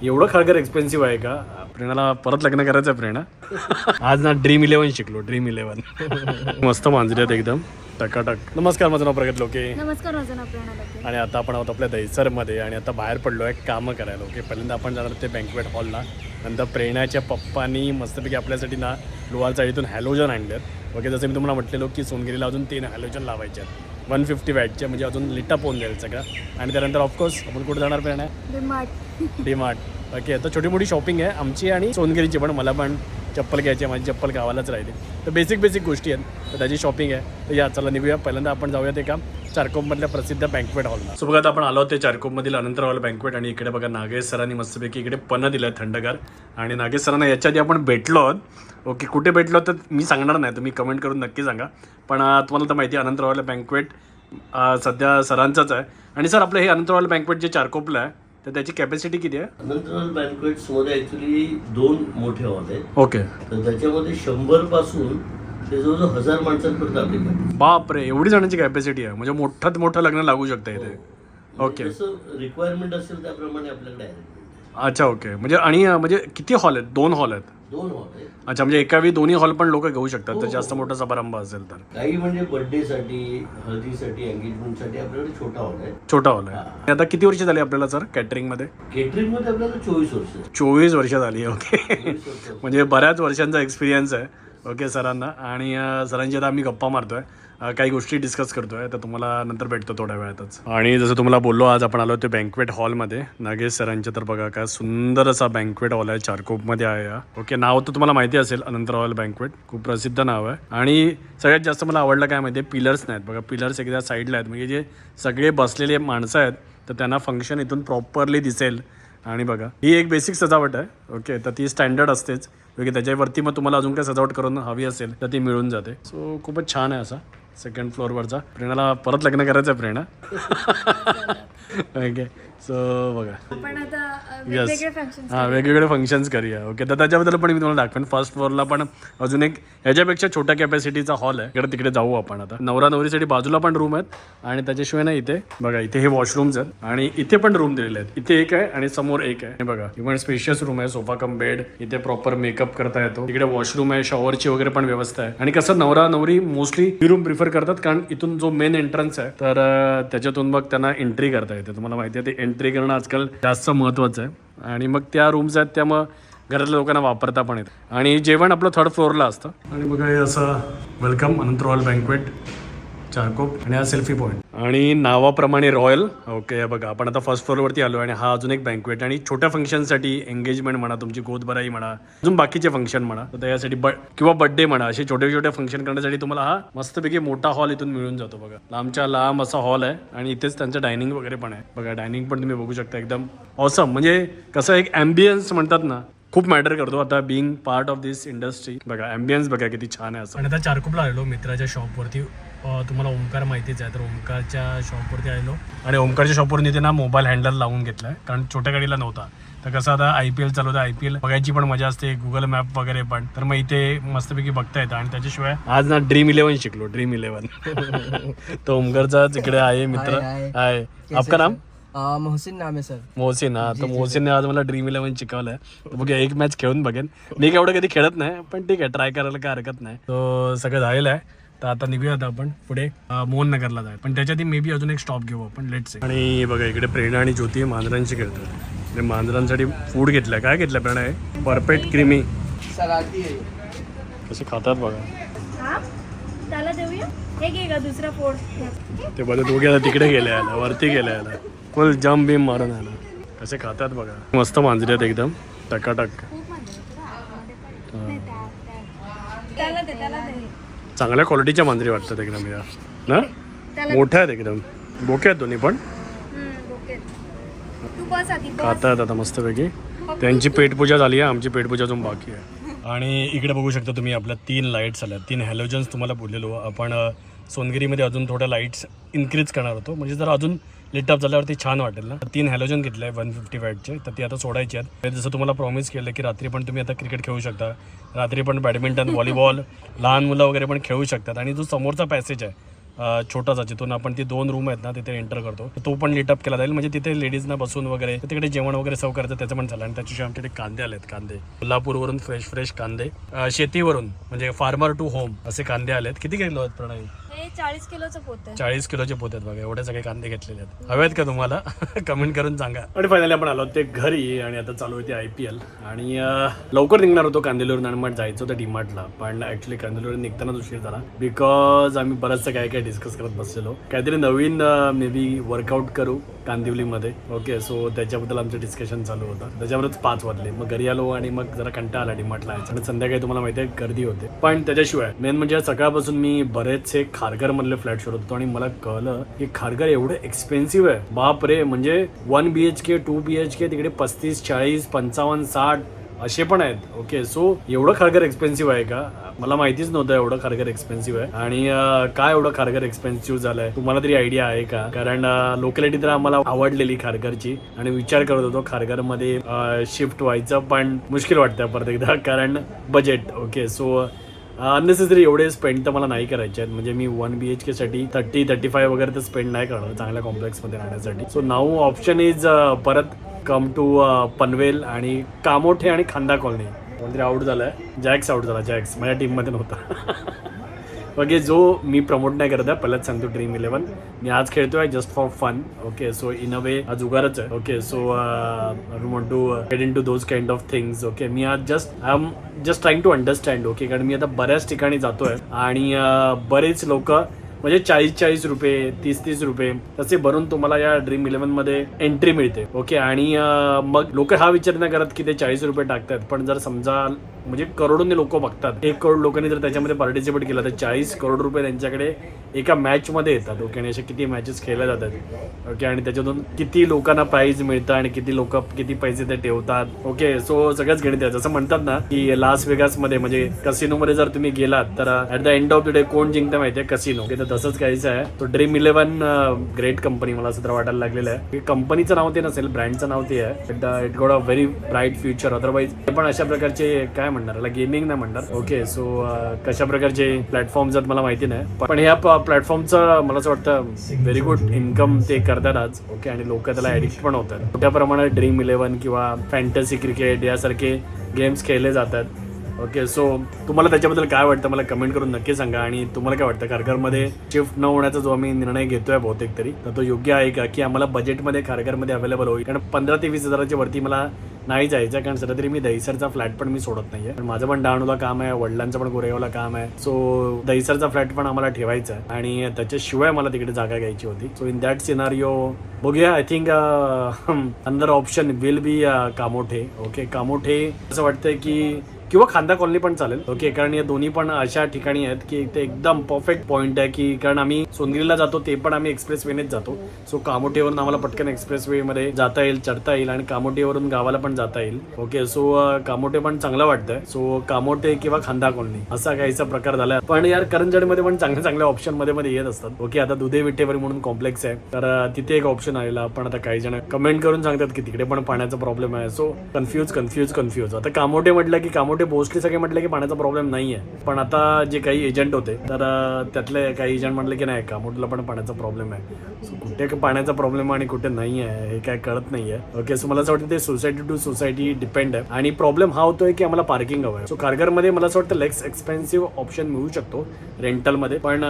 एवढं खळगर एक्सपेन्सिव्ह आहे का? प्रेरणाला परत लग्न करायचं आहे प्रेरणा आज ना ड्रीम इलेव्हन शिकलो ड्रीम इलेव्हन मस्त मांजरी आहेत एकदम. टकाटक. नमस्कार माझं नाव प्रगत लोके. नमस्कार माझं नाव प्रेरणा लके. आणि आता आपण आहोत आपल्या दहिसरमध्ये आणि आता बाहेर पडलो आहे कामं करायला ओके? पहिल्यांदा आपण जाणार ते बँकवेट हॉलला नंतर प्रेरणाच्या पप्पानी मस्तपैकी आपल्यासाठी ना लोहार चाळीतून हॅलोजन आणलेत. ओके जसं मी तुम्हाला म्हटलेलो की सोनगिरीला अजून तीन हॅलोजन लावायचे आहेत. वन फिफ्टी वॅटचे म्हणजे अजून लिटअप होऊन जाईल सगळं. आणि त्यानंतर ऑफकोर्स आपण कुठे जाणार प्रेरणा डिमार्ट. डीमार्ट. ओके आता छोटी मोठी शॉपिंग आहे. आमची आणि सोनगिरीची पण मला पण. चप्पल घ्यायची आहे माझी चप्पल गावालाच राहिली. तर बेसिक बेसिक गोष्टी आहेत. तर त्याची शॉपिंग आहे. तर या चला निघूया. पहिल्यांदा आपण जाऊयात एका चारकोपमधल्या प्रसिद्ध बँकवेट हॉलला सो बघा आपण आलो ते चारकोपमधील अनंतर हॉल बँकवेट आणि इकडे बघा नागेश सरांनी मस्तपैकी इकडे पन्न दिलं आहे थंडगार. आणि नागेश सरांना याच्या आधी आपण भेटलो आहोत. ओके कुठे भेटलो तर मी सांगणार नाही. तुम्ही कमेंट करून नक्की सांगा. पण तुम्हाला तर माहिती आहे अनंत हॉल बँकवेट सध्या सरांचाच आहे. आणि सर आपलं हे अनंत हॉल बँकवेट जे चारकोपला आहे तर त्याची कॅपॅसिटी किती आहे? अनंतराल बँकवेट्समध्ये ऍक्च्युली दोन मोठे हॉल आहेत. ओके. तर त्याच्यामध्ये शंभरपासून ते जवळजवळ हजार माणसांपर्यंत आपली. बापरे एवढी जणांची कॅपॅसिटी आहे. म्हणजे मोठ्यात मोठं लग्न लागू शकतं इथे. म्हणजे ओके. जसं रिक्वायरमेंट असेल त्याप्रमाणे आपल्याकडे आहे. अच्छा ओके म्हणजे आणि अं, म्हणजे किती हॉल आहेत? दोन हॉल आहेत. दोन हॉल आहेत. अच्छा म्हणजे एकावी दोन्ही हॉल पण लोक घेऊ शकतात. तर जास्त मोठा समारंभ असेल तर. काही म्हणजे birthday साठी हळदीसाठी एंगेजमेंटसाठी आपल्याकडे छोटा हॉल आहे. छोटा हॉल आहे. आणि आता किती वर्ष झाली आपल्याला सर कॅटरिंगमध्ये केटरिंगमध्ये आपल्याला चोवीस वर्ष. आहे. चोवीस वर्ष झाली ओके म्हणजे बऱ्याच वर्षांचा एक्सपिरियन्स आहे. ओके सरांना. आणि सरांची आता आम्ही गप्पा मारतोय. आहे काही गोष्टी डिस्कस करतोय तर तुम्हाला नंतर भेटतो थोड्या वेळातच. आणि जसं तुम्हाला बोललो आज आपण आलो ते बँकवेट हॉलमध्ये नागेश सरांच्या तर बघा काय सुंदर असा बँकवेट हॉल आहे चारकोपमध्ये आहे या ओके नाव तर तुम्हाला माहिती असेल अनंत रॉयल बँकवेट खूप प्रसिद्ध नाव आहे. आणि सगळ्यात जास्त मला आवडलं काय माहिती आहे पिलर्स नाहीत. बघा पिलर्स एकदा साईडला आहेत. म्हणजे जे सगळे बसलेले माणसं आहेत तर त्यांना फंक्शन इथून प्रॉपरली दिसेल. आणि बघा ही एक बेसिक सजावट आहे. ओके तर ती स्टँडर्ड असतेच. ओके त्याच्यावरती मग तुम्हाला अजून काय सजावट करून हवी असेल तर ती मिळून जाते. सो खूपच छान आहे असा सेकंड फ्लोअरवरचा प्रेरणाला परत लग्न करायचं आहे प्रेरणा ओके सो बघा. फंक्शन हां वेगवेगळे फंक्शन्स करूया. ओके तर त्याच्याबद्दल पण मी तुम्हाला दाखवेन. फर्स्ट फ्लोअरला पण अजून एक ह्याच्यापेक्षा छोट्या कॅपॅसिटीचा हॉल आहे. इकडे तिकडे जाऊ आपण आता. नवरा नवरीसाठी बाजूला पण रूम आहेत. आणि त्याच्याशिवाय ना इथे. बघा इथे हे वॉशरूम्स आहेत. आणि इथे पण रूम दिलेले आहेत. इथे एक आहे आणि समोर एक आहे. हे बघा इव्हन स्पेशियस रूम आहे. सोफा कम बेड इथे प्रॉपर मेकअप करता येतो. इकडे वॉशरूम आहे. शॉवरची वगैरे पण व्यवस्था आहे. आणि कसं नवरा नवरी मोस्टली ही रूम प्रिफर करतात. कारण इथून जो मेन एंट्रन्स आहे तर त्याच्यातून मग त्यांना एंट्री करता येते तुम्हाला माहिती आहे ते एंट्री करणं आजकाल जास्त महत्त्वाचं आहे. आणि मग त्या रूम्स आहेत त्या मग घरातल्या लोकांना वापरता पण येतं आणि जेवण आपलं थर्ड फ्लोअरला असतं. आणि बघा हे असं welcome Anant royal banquet Charkop आणि हा सेल्फी पॉईंट आणि नावाप्रमाणे रॉयल ओके बघा आपण आता फर्स्ट फ्लोअरवरती आलो आणि हा अजून एक बँकवेट आणि छोट्या फंक्शनसाठी एंगेजमेंट म्हणा तुमची गोदबराई म्हणा अजून बाकीचे फंक्शन म्हणा तर त्यासाठी ब किंवा बर्थडे म्हणा असे छोटे छोटे फंक्शन करण्यासाठी तुम्हाला हा मस्तपैकी मोठा हॉल इथून मिळून जातो बघा. लांबच्या लांब असा हॉल आहे आणि इथेच त्यांचं डायनिंग वगैरे पण आहे. बघा डायनिंग पण तुम्ही बघू शकता एकदम ऑसम म्हणजे कसं एक ॲम्बियन्स म्हणतात ना खूप मॅटर करतो आता being part of this industry बघा ॲम्बियन्स बघा किती छान आहे असं. आणि आता चारकोपला आलेलो मित्राच्या शॉपवरती तुम्हाला ओमकार माहितीच आहे तर ओमकारच्या शॉपवरती आलेलो. आणि ओमकारच्या शॉपवरून इथे ना मोबाईल हँडल लावून घेतलाय कारण छोट्या गाडीला नव्हता. तर कसं आता आय पी एल चालू होतं आय पी एल बघायची पण मजा असते गुगल मॅप वगैरे पण. तर मग इथे मस्तपैकी बघता येतं आणि त्याच्याशिवाय आज ना ड्रीम इलेव्हन शिकलो ड्रीम इलेव्हन तो ओमकारचा तिकडे आहे मित्र. आहे आपका नाम? मोहसिन नाम आहे सर. मोहसिन हा. तर मोहसिनने आज मला ड्रीम इलेव्हन शिकवलंय. तर बघूया एक मॅच खेळून बघेन. मी एवढं कधी खेळत नाही पण ठीक आहे ट्राय करायला काय हरकत नाही. तो सगळं झालेलं आहे. तर आता निघूया आता आपण पुढे अं, मोहन नगरला जाय पण त्याच्यात मे बी अजून एक स्टॉप घेऊ आपण लेट्स आणि बघा इकडे प्रेरणा आणि ज्योती मांजरांशी खेळतात. आणि मांजरांसाठी फूड घेतलंय. काय घेतलं प्रेरणा आहे परफेक्ट क्रीमी कसे खातात बघा. हा? हे ते बघा दोघे आता तिकडे गेले आला वरती गेले आला फुल जम बिम मारून आला कसे खातात बघा. मस्त मांजरी आहेत एकदम. टकाटक. चांगल्या क्वालिटीच्या मांजरी वाटतात एकदम या. ना? मोठ्या आहेत एकदम. बोके आहेत दोन्ही पण. खातात आता मस्तपैकी. त्यांची पेटपूजा झाली आहे आमची पेटपूजा अजून बाकी आहे. आणि इकडे बघू शकता तुम्ही आपल्या तीन लाईट्स आल्या. तीन हॅलोजन्स तुम्हाला बोललेलो. आपण सोनगिरीमध्ये अजून थोड्या लाईट्स इन्क्रीज करणार होतो. म्हणजे जर अजून लिटअप झाल्यावरती छान वाटेल ना. तीन हॅलोजन घेतले आहे वन फिफ्टी वॅटचे तर ती आता सोडायची आहेत. जसं तुम्हाला प्रॉमिस केलं की रात्री पण तुम्ही आता क्रिकेट खेळू शकता. रात्री पण बॅडमिंटन व्हॉलीबॉल लहान मुलं वगैरे पण खेळू शकतात. आणि जो समोरचा पॅसेज आहे छोटासा जिथून आपण ती दोन रूम आहेत ना तिथे एंटर करतो. तो पण लिटअप केला जाईल. म्हणजे तिथे लेडीजना बसून वगैरे तिकडे जेवण वगैरे सर्व करायचं त्याचं पण झालं. आणि त्याच्याशिवाय आमच्याकडे कांदे आलेत कांदे. कोल्हापूरवरून फ्रेश फ्रेश कांदे. शेतीवरून म्हणजे फार्मर टू होम असे कांदे आलेत. किती किलो आहेत प्रणाली हे चाळीस किलोचं पोत आहे. चाळीस किलोचे पोते आहेत बघा एवढे सगळे कांदे घेतलेले आहेत. हवेत का तुम्हाला? कमेंट करून सांगा. आणि फायनली आपण आलो ते घरी आणि आता चालू होते आय पी एल आणि अं, लवकर निघणार होतो कांदिवलीवरून आणि मग जायचं होतं डीमार्टला. पण ऍक्च्युली कांदिवलीवरून निघतानाच उशीर झाला. बिकॉज आम्ही बरंचसं काय काय डिस्कस करत बसलेलो. काहीतरी नवीन मे बी वर्कआउट करू. कांदिवलीमध्ये. ओके सो त्याच्याबद्दल आमचं डिस्कशन चालू होतं. त्याच्यावरच पाच वाजले. मग घरी आलो आणि मग जरा कंटाळा आला डिमार्टला यायचं. आणि संध्याकाळी तुम्हाला माहिती आहे गर्दी होते. पण त्याच्याशिवाय मेन म्हणजे सकाळपासून मी बरेचसे खारघर मधले फ्लॅट शोधत होतो आणि मला कळलं की खारघर एवढं एक्सपेन्सिव्ह आहे. बाप रे म्हणजे one B H K two B H K तिकडे पस्तीस चाळीस पंचावन्न साठ असे पण आहेत. ओके सो एवढं खारघर एक्सपेन्सिव्ह आहे का? मला माहितीच नव्हतं एवढं खारघर एक्सपेन्सिव्ह आहे. आणि काय एवढं खारघर एक्सपेन्सिव्ह झालंय? तुम्हाला तरी आयडिया आहे का? कारण लोकॅलिटी तर आम्हाला आवडलेली खारघरची. आणि विचार करत होतो खारघरमध्ये शिफ्ट व्हायचं पण मुश्किल वाटतं परत एकदा. कारण बजेट ओके सो अननेसेसरी एवढे स्पेंड तर मला नाही करायचे आहेत. म्हणजे मी वन बी एच केसाठी थर्टी थर्टी फाय वगैरे तर स्पेंड नाही करणार चांगल्या कॉम्प्लेक्समध्ये राहण्यासाठी. सो नाऊ ऑप्शन इज परत कम टू uh, पनवेल आणि कामोठे आणि खांदा कॉलनी कोणतरी आउट झालाय? जॅक्स आउट झाला जॅक्स माझ्या टीममध्ये नव्हता. ओके जो मी प्रमोट नाही करत आहे पहिलाच सांगतो ड्रीम इलेव्हन मी आज खेळतोय just for fun okay so in a way आज उगारच आहे okay so I want to get into those kind of things okay मी आज just I am just trying to understand okay कारण मी आता बऱ्याच ठिकाणी जातोय आणि uh, बरेच लोक म्हणजे चाळीस चाळीस रुपये तीस तीस रुपये तसे भरून तुम्हाला या ड्रीम इलेव्हनमध्ये एंट्री मिळते ओके आणि uh, मग लोक हा विचार नाही करत की ते चाळीस रुपये टाकतात पण जर समजा म्हणजे करोडोने लोक बघतात. एक करोड लोकांनी जर त्याच्यामध्ये पार्टिसिपेट केलं तर चाळीस करोड रुपये त्यांच्याकडे एका मॅचमध्ये येतात. ओके आणि अशा किती मॅचेस खेळल्या जातात. ओके आणि त्याच्यातून किती लोकांना प्राईज मिळतं आणि किती लोक किती पैसे ते ठेवतात. ओके सो सगळ्याच गणित आहे जसं म्हणतात ना की लास वेगासमध्ये म्हणजे कसिनो मध्ये जर तुम्ही गेलात तर at the end of the day कोण जिंकतं माहितीये? कसिनो तर तसंच काहीच आहे. तो ड्रीम इलेव्हन ग्रेट कंपनी मला असं तर वाटायला लागलेलं आहे. कंपनीचं नाव ते नसेल ब्रँडचं नाव ते आहे. It got a very bright future otherwise ते पण अशा प्रकारचे काय म्हणणार याला गेमिंग नाही म्हणणार. ओके सो uh, कशा प्रकारचे प्लॅटफॉर्म्स आहेत मला माहिती नाही. पण ह्या प्लॅटफॉर्मचं मला असं वाटतं व्हेरी गुड इन्कम ते करतात आज. ओके आणि लोक त्याला ऍडिक्ट पण होतात. मोठ्या प्रमाणात ड्रीम इलेव्हन किंवा फॅन्टसी क्रिकेट यासारखे गेम्स खेळले जातात. ओके सो तुम्हाला त्याच्याबद्दल काय वाटतं? मला कमेंट करून नक्की सांगा. आणि तुम्हाला काय वाटतं? खारघरमध्ये शिफ्ट न होण्याचा जो आम्ही निर्णय घेतोय बहुतेक तरी तर तो योग्य आहे का? की आम्हाला बजेटमध्ये खारघरमध्ये अवेलेबल होईल. कारण पंधरा ते वीस हजाराच्या वरती मला नाही जायचं कारण सध्या तरी मी दहिसरचा फ्लॅट पण मी सोडत नाहीये. पण माझं पण डहाणूला काम आहे वडिलांचं पण गोरेगावला काम आहे. सो दहिसरचा फ्लॅट पण आम्हाला ठेवायचा आहे. आणि त्याच्याशिवाय मला तिकडे जागा घ्यायची होती. सो इन दॅट सिनारिओ बघूया I think another option will be Kamothe. Okay Kamothe असं वाटतंय की किंवा खांदा कॉलनी पण चालेल. ओके कारण या दोन्ही पण अशा ठिकाणी आहेत की ते एकदम परफेक्ट पॉईंट आहे की कारण आम्ही सोनगिरीला जातो ते पण आम्ही एक्सप्रेस वेनेच जातो. सो कामोटीवरून आम्हाला पटकन एक्सप्रेस वे मध्ये जाता येईल चढता येईल आणि कामोटीवरून गावाला पण जाता येईल. ओके सो कामोटे पण चांगलं वाटतंय. सो कामोटे किंवा खांदा कॉलनी असा काहीचा प्रकार झाला. पण यार करंजडमध्ये पण चांगल्या चांगल्या ऑप्शनमध्ये मध्ये येत असतात. ओके आता दुधे विठेवरी म्हणून कॉम्प्लेक्स आहे. तर तिथे एक ऑप्शन आलेला. पण आता काही जण कमेंट करून सांगतात की तिकडे पण पाण्याचा प्रॉब्लेम आहे. सो कन्फ्यूज कन्फ्यूज कन्फ्यूज आता कामोटे म्हटलं की कामोटे शेवटी मोस्टली सगळे म्हटलं की पाण्याचा प्रॉब्लेम नाही आहे पण आता जे काही एजंट होते तर त्यातले काही एजंट म्हटले की नाही कामोठला पण पाण्याचा प्रॉब्लेम आहे. सो कुठे पाण्याचा प्रॉब्लेम आणि कुठे नाही आहे हे काय कळत नाही आहे ओके सो मला असं वाटतं ते सोसायटी टू सोसायटी डिपेंड आहे. आणि प्रॉब्लेम हा होतोय की आम्हाला पार्किंग हवं आहे सो कारगरमध्ये मला असं वाटतं लेस एक्सपेन्सिव्ह ऑप्शन मिळू शकतो रेंटलमध्ये पण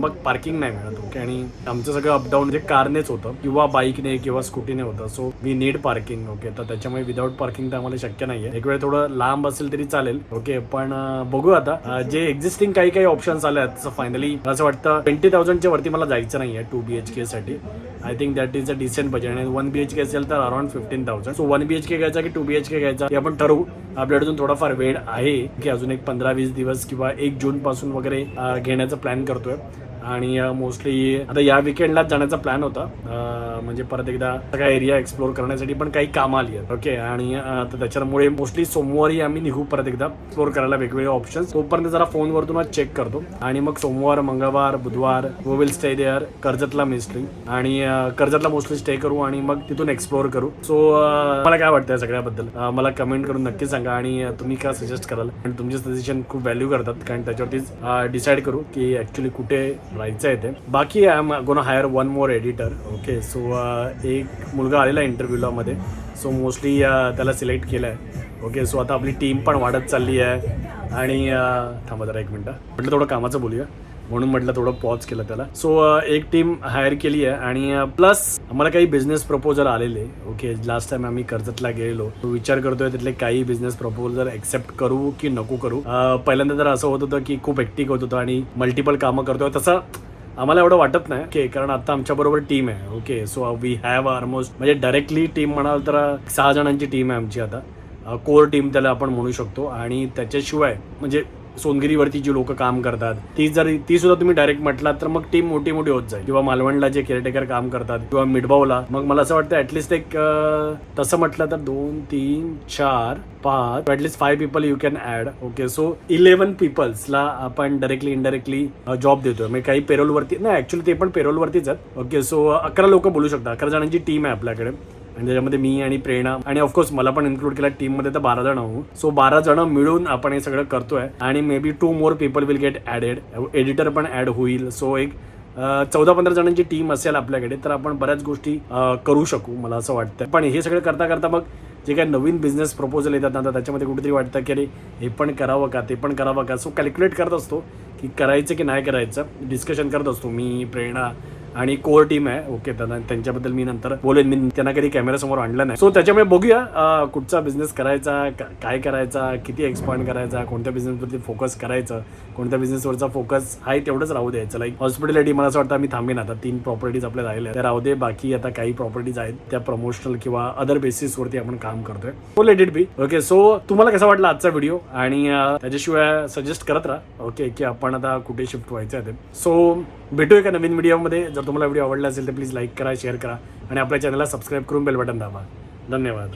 मग पार्किंग नाही मिळत ओके आणि आमचं सगळं अपडाऊन म्हणजे कारनेच होतं किंवा बाईकने किंवा स्कूटीने होतं. So we need parking okay तर त्याच्यामुळे विदाऊट पार्किंग तर आम्हाला शक्य नाहीये. एक वेळ थोडं लांब असेल तरी चालेल. ओके पण बघू आता. जे एक्झिस्टिंग काही काही ऑप्शन्स आले आहेत फायनली असं वाटतं ट्वेंटी थाउजंडच्या वरती मला जायचं नाही आहे टू बी एच के साठी. I think that is a decent budget आणि वन बी एच के असेल तर around fifteen thousand so one B H K घ्यायचा की टू बी एच के घ्यायचा हे आपण ठरवू. आपल्याकडे अजून थोडाफार वेळ आहे. की अजून एक पंधरा वीस दिवस किंवा एक जून पासून वगैरे घेण्याचा प्लॅन करतोय. आणि मोस्टली आता या विकेंडलाच जाण्याचा प्लॅन होता. म्हणजे परत एकदा सगळा एरिया एक्सप्लोर करण्यासाठी पण काही कामं आली आहेत. ओके आणि तर त्याच्यामुळे मोस्टली सोमवारी आम्ही निघू परत एकदा. एक्सप्लोर करायला वेगवेगळे ऑप्शन तोपर्यंत जरा फोनवरतून चेक करतो. आणि मग सोमवार मंगळवार बुधवार वी विल स्टे देअर कर्जतला मिस्ट्री आणि कर्जतला मोस्टली स्टे करू आणि मग तिथून एक्सप्लोर करू. सो मला काय वाटतं या सगळ्याबद्दल? मला कमेंट करून नक्की सांगा. आणि तुम्ही काय सजेस्ट कराल? आणि तुमचे सजेशन खूप व्हॅल्यू करतात. कारण त्याच्यावरतीच डिसाईड करू की ऍक्च्युली कुठे राहायचं आहे ते. बाकी I am gonna hire one more editor okay so एक मुलगा आलेला इंटरव्ह्यूला मध्ये. सो मोस्टली uh, त्याला सिलेक्ट केलं आहे ओके सो आता आपली टीम पण वाढत चालली आहे. आणि uh, थांबा जरा एक मिनटं. म्हटलं थोडं कामाचं बोलूया. म्हणून म्हटलं थोडं पॉज केलं त्याला. सो एक टीम हायर केली आहे आणि प्लस आम्हाला काही बिझनेस प्रपोजल आलेले. ओके लास्ट टाइम आम्ही कर्जतला गेलेलो. तो विचार करतोय तिथले काही बिझनेस प्रपोजल एक्सेप्ट करू की नको करू? पहिल्यांदा तर असं होत होतं की खूप एक्टिक होत होतं आणि मल्टिपल कामं करतोय. तसं आम्हाला एवढं वाटत नाही. ओके कारण आता आमच्या बरोबर टीम आहे. Okay so we have almost म्हणजे डायरेक्टली टीम म्हणाल तर सहा जणांची टीम आहे आमची आता. कोर टीम त्याला आपण म्हणू शकतो. आणि त्याच्याशिवाय म्हणजे सोनगिरीवरती जी लोक काम करतात ती जर ती सुद्धा तुम्ही डायरेक्ट म्हटलात तर मग टीम मोठी मोठी होत जाईल. किंवा मालवणला जे केअरटेकर काम करतात किंवा मिडबावला मग मला असं वाटतं ऍटलिस्ट एक तसं म्हटलं तर दोन तीन चार पाच at least five people you can add okay so eleven पीपल्सला आपण डायरेक्टली इनडायरेक्टली जॉब देतोय. म्हणजे काही पेरोलवरती नाही ऍक्च्युली ते पण पेरोलवरतीच आहेत ओके सो अकरा लोक बोलू शकतात अकरा जणांची टीम आहे आपल्याकडे. आणि त्याच्यामध्ये मी आणि प्रेरणा आणि ऑफकोर्स मला पण इन्क्लूड केला टीममध्ये तर बारा जण आहोत. सो बारा जण मिळून आपण हे सगळं करतोय आणि maybe two more people will get added editor पण ॲड होईल. सो एक चौदा पंधरा जणांची टीम असेल आपल्याकडे तर आपण बऱ्याच गोष्टी करू शकू मला असं वाटतं. पण हे सगळं करता करता मग जे काही नवीन बिझनेस प्रपोजल येतात ना त्याच्यामध्ये कुठेतरी वाटतं की अरे हे पण करावं का ते पण करावं का? सो कॅल्क्युलेट करत असतो की करायचं की नाही करायचं. डिस्कशन करत असतो मी प्रेरणा आणि कोर टीम आहे. ओके दादा त्यांच्याबद्दल मी नंतर बोलेन. मी त्यांना कधी कॅमेरासमोर आणलं नाही. सो त्याच्यामुळे बघूया कुठचा बिझनेस करायचा काय करायचा किती एक्सपांड करायचा कोणत्या बिझनेसवरती फोकस करायचं कोणत्या बिझनेसवरचा फोकस आहे तेवढंच राहू द्यायचं. लाईक हॉस्पिटॅलिटी मला असं वाटतं आम्ही थांबेन आता. तीन प्रॉपर्टीज आपल्या राहिल्या. त्या राहू दे बाकी आता काही प्रॉपर्टीज आहेत त्या प्रमोशनल किंवा अदर बेसिसवरती आपण काम करतोय. So let it be okay so तुम्हाला कसा वाटला आजचा व्हिडिओ आणि त्याच्याशिवाय सजेस्ट करत राहा. ओके की आपण आता कुठे शिफ्ट व्हायचं आहे ते. सो भेटू एका नवीन व्हिडिओमध्ये. जर तुम्हाला व्हिडिओ आवडला असेल तर प्लीज लाईक करा शेअर करा आणि आपल्या चॅनलला सबस्क्राईब करून बेल बटन दाबा. धन्यवाद.